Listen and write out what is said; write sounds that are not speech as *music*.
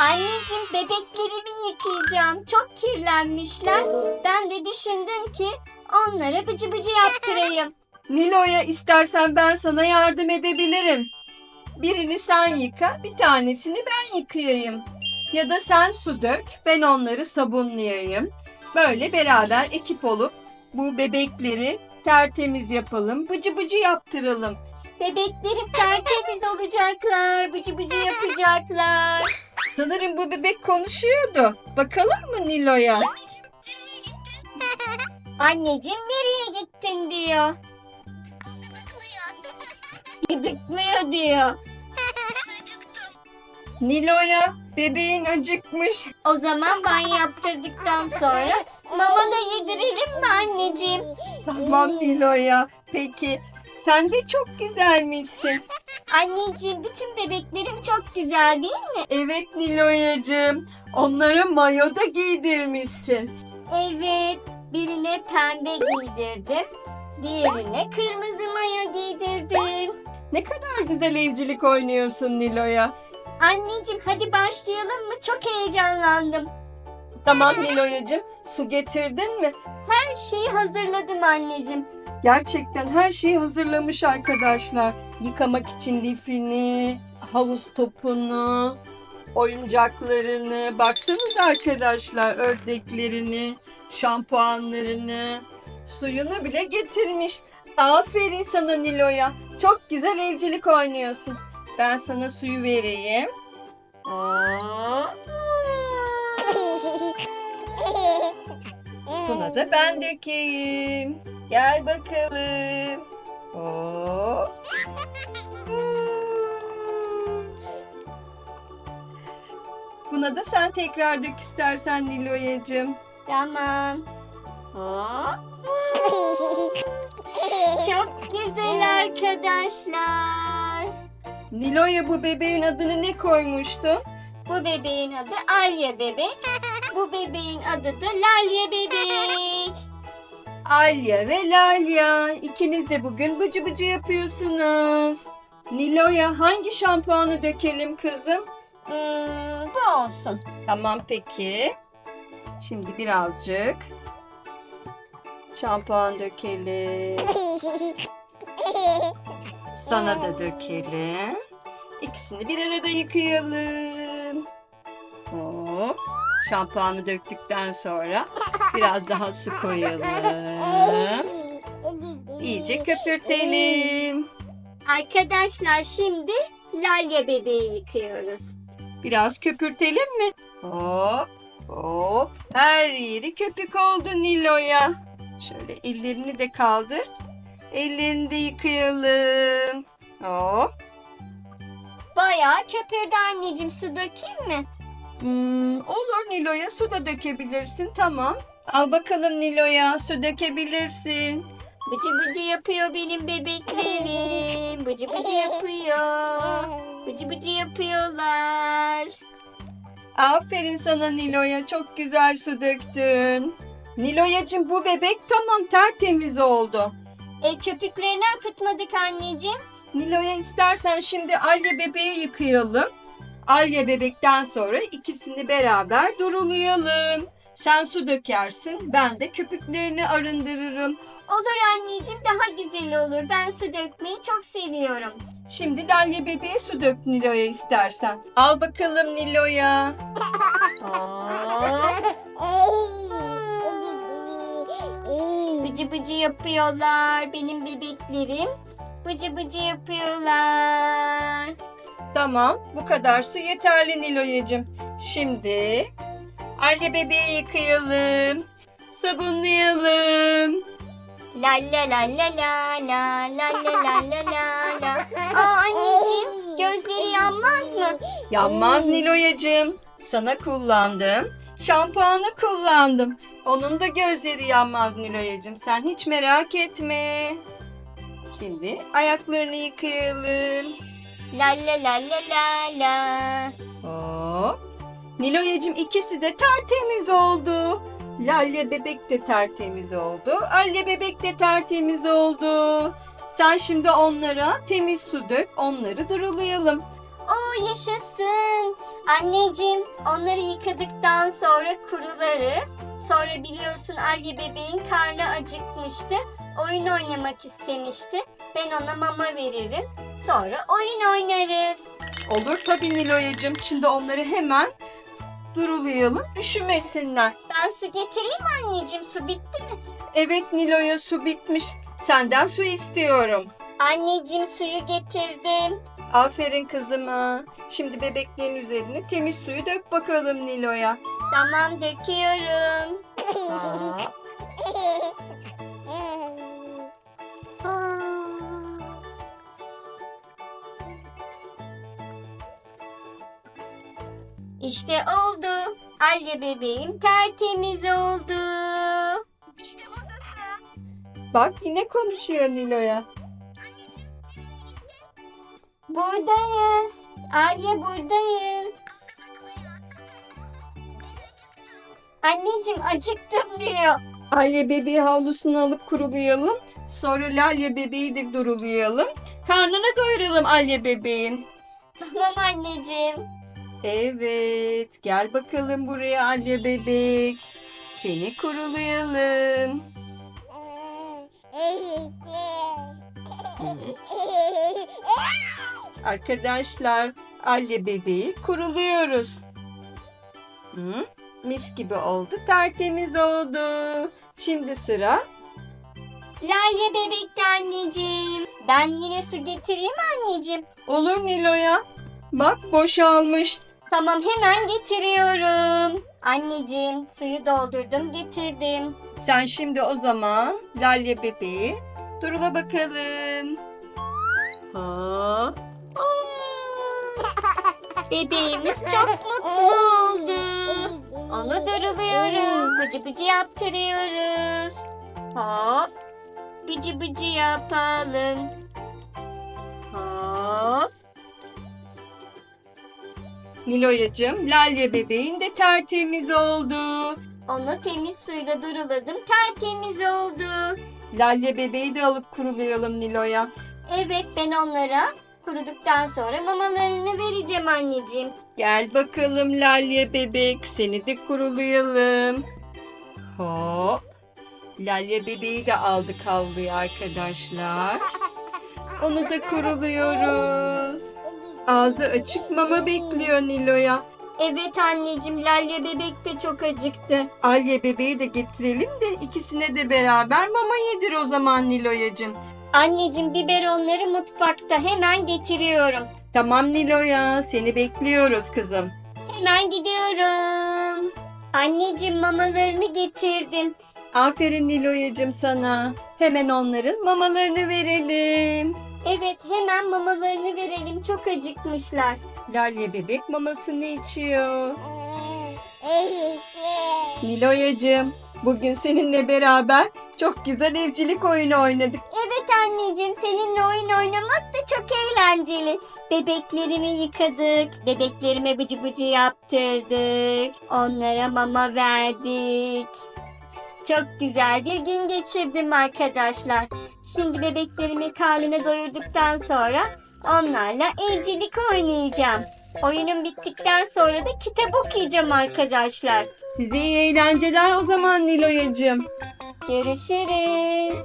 Anneciğim bebeklerimi yıkayacağım. Çok kirlenmişler. Ben de düşündüm ki onlara bıcı bıcı yaptırayım. *laughs* Nilo'ya istersen ben sana yardım edebilirim. Birini sen yıka, bir tanesini ben yıkayayım. Ya da sen su dök, ben onları sabunlayayım. Böyle beraber ekip olup bu bebekleri tertemiz yapalım, bıcı bıcı yaptıralım. Bebeklerim tertemiz olacaklar. Bıcı bıcı yapacaklar. Sanırım bu bebek konuşuyordu. Bakalım mı Nilo'ya? *laughs* Anneciğim nereye gittin diyor. Gıdıklıyor diyor. *laughs* Nilo'ya bebeğin acıkmış. O zaman banyo yaptırdıktan sonra mama da yedirelim mi anneciğim? Tamam Nilo'ya. Peki sen de çok güzelmişsin. *laughs* Anneciğim bütün bebeklerim çok güzel değil mi? Evet Nilo'yacığım. Onlara mayo da giydirmişsin. Evet. Birine pembe giydirdim. Diğerine kırmızı mayo giydirdim. Ne kadar güzel evcilik oynuyorsun Nilo'ya. Anneciğim hadi başlayalım mı? Çok heyecanlandım. Tamam Nilo'yacığım. Su getirdin mi? Her şeyi hazırladım anneciğim. Gerçekten her şeyi hazırlamış arkadaşlar. Yıkamak için lifini, havuz topunu, oyuncaklarını. Baksanız arkadaşlar ördeklerini, şampuanlarını, suyunu bile getirmiş. Aferin sana Nilo'ya. Çok güzel evcilik oynuyorsun. Ben sana suyu vereyim. *laughs* Buna da ben dökeyim. Gel bakalım. Hop. Buna da sen tekrar dök istersen Nilo'yacığım. Tamam. Hop. Çok güzel arkadaşlar. Nilo'ya bu bebeğin adını ne koymuştun? Bu bebeğin adı Alya bebek. *laughs* Bu bebeğin adı da Lalya bebek. *laughs* Alya ve Lalya. İkiniz de bugün bıcı bıcı yapıyorsunuz. Nilo'ya hangi şampuanı dökelim kızım? Hmm, bu olsun. Tamam peki. Şimdi birazcık şampuan dökelim. *laughs* Sana da dökelim. İkisini bir arada yıkayalım. Hop. Şampuanı döktükten sonra biraz daha su koyalım. İyice köpürtelim. Arkadaşlar şimdi Lalya bebeği yıkıyoruz. Biraz köpürtelim mi? Hop hop. Her yeri köpük oldu Nilo'ya. Şöyle ellerini de kaldır. Ellerini de yıkayalım. Hop. Bayağı köpürdü anneciğim su dökeyim mi? Hmm, olur Nilo'ya su da dökebilirsin tamam. Al bakalım Nilo'ya su dökebilirsin. Bıcı bıcı yapıyor benim bebeklerim. Bıcı bıcı yapıyor. Bıcı bıcı yapıyorlar. Aferin sana Nilo'ya çok güzel su döktün. Nilo'yacığım bu bebek tamam tertemiz oldu. E köpüklerini akıtmadık anneciğim. Nilo'ya istersen şimdi Alya bebeği yıkayalım. Alya bebekten sonra ikisini beraber durulayalım. Sen su dökersin, ben de köpüklerini arındırırım. Olur anneciğim daha güzel olur. Ben su dökmeyi çok seviyorum. Şimdi Alya bebeğe su dök Nilo'ya istersen. Al bakalım Nilo'ya. Bıcı bıcı yapıyorlar benim bebeklerim. Bıcı bıcı yapıyorlar. Tamam, bu kadar su yeterli Nilo'yacığım. Şimdi Alya bebeği yıkayalım. Sabunlayalım. La la la la la la la la la la la la. Aa anneciğim gözleri yanmaz mı? Yanmaz Nilo'yacığım. Sana kullandım. Şampuanı kullandım. Onun da gözleri yanmaz Nilo'yacığım. Sen hiç merak etme. Şimdi ayaklarını yıkayalım. La la la la la la. Hop. Nilo'yacığım ikisi de tertemiz oldu. Lalle bebek de tertemiz oldu. Alle bebek de tertemiz oldu. Sen şimdi onlara temiz su dök, onları durulayalım. Oo yaşasın. Anneciğim onları yıkadıktan sonra kurularız. Sonra biliyorsun Alya bebeğin karnı acıkmıştı. Oyun oynamak istemişti. Ben ona mama veririm. Sonra oyun oynarız. Olur tabii Niloyacığım. Şimdi onları hemen durulayalım. Üşümesinler. Ben su getireyim mi anneciğim? Su bitti mi? Evet Nilo'ya su bitmiş. Senden su istiyorum. Anneciğim suyu getirdim. Aferin kızıma. Şimdi bebeklerin üzerine temiz suyu dök bakalım Nilo'ya. Tamam döküyorum. *laughs* *laughs* İşte oldu. Alya bebeğim tertemiz oldu. Bak yine konuşuyor Nilo'ya. Buradayız. Alya buradayız. Anneciğim acıktım diyor. Alya bebeği havlusunu alıp kurulayalım. Sonra Lalya bebeği de durulayalım. Karnını doyuralım Alya bebeğin. Tamam anneciğim. Evet, gel bakalım buraya Alya bebek. Seni kurulayalım. *laughs* Arkadaşlar, Alya bebeği kuruluyoruz. Hı? Mis gibi oldu, tertemiz oldu. Şimdi sıra Lale bebekti anneciğim. Ben yine su getireyim anneciğim? olur Nilo'ya. Bak boşalmış. Tamam hemen getiriyorum. Anneciğim suyu doldurdum getirdim. Sen şimdi o zaman Lalya bebeği durula bakalım. Hop. *laughs* Bebeğimiz çok mutlu oldu. Onu duruluyoruz. Bıcı bıcı yaptırıyoruz. Hop. Bıcı bıcı yapalım. Niloyacığım, Lalya bebeğin de tertemiz oldu. Onu temiz suyla duruladım. Tertemiz oldu. Lalya bebeği de alıp kurulayalım Nilo'ya. Evet ben onlara kuruduktan sonra mamalarını vereceğim anneciğim. Gel bakalım Lalya bebek, seni de kurulayalım. Hop. Lalya bebeği de aldık havluya arkadaşlar. *laughs* Onu da kuruluyoruz. Ağzı açık mama bekliyor Nilo'ya. Evet anneciğim Lalya bebek de çok acıktı. Alya bebeği de getirelim de ikisine de beraber mama yedir o zaman Nilo'yacığım. Anneciğim biberonları mutfakta hemen getiriyorum. Tamam Nilo'ya seni bekliyoruz kızım. Hemen gidiyorum. Anneciğim mamalarını getirdim. Aferin Nilo'yacığım sana. Hemen onların mamalarını verelim. Evet hemen mamalarını verelim çok acıkmışlar. Lalya bebek mamasını içiyor. Nilo'yacığım bugün seninle beraber çok güzel evcilik oyunu oynadık. Evet anneciğim seninle oyun oynamak da çok eğlenceli. Bebeklerimi yıkadık. Bebeklerime bıcı bıcı yaptırdık. Onlara mama verdik. Çok güzel bir gün geçirdim arkadaşlar. Şimdi bebeklerimi karnına doyurduktan sonra onlarla evcilik oynayacağım. Oyunum bittikten sonra da kitap okuyacağım arkadaşlar. Size iyi eğlenceler o zaman Nilo'yacığım. Görüşürüz.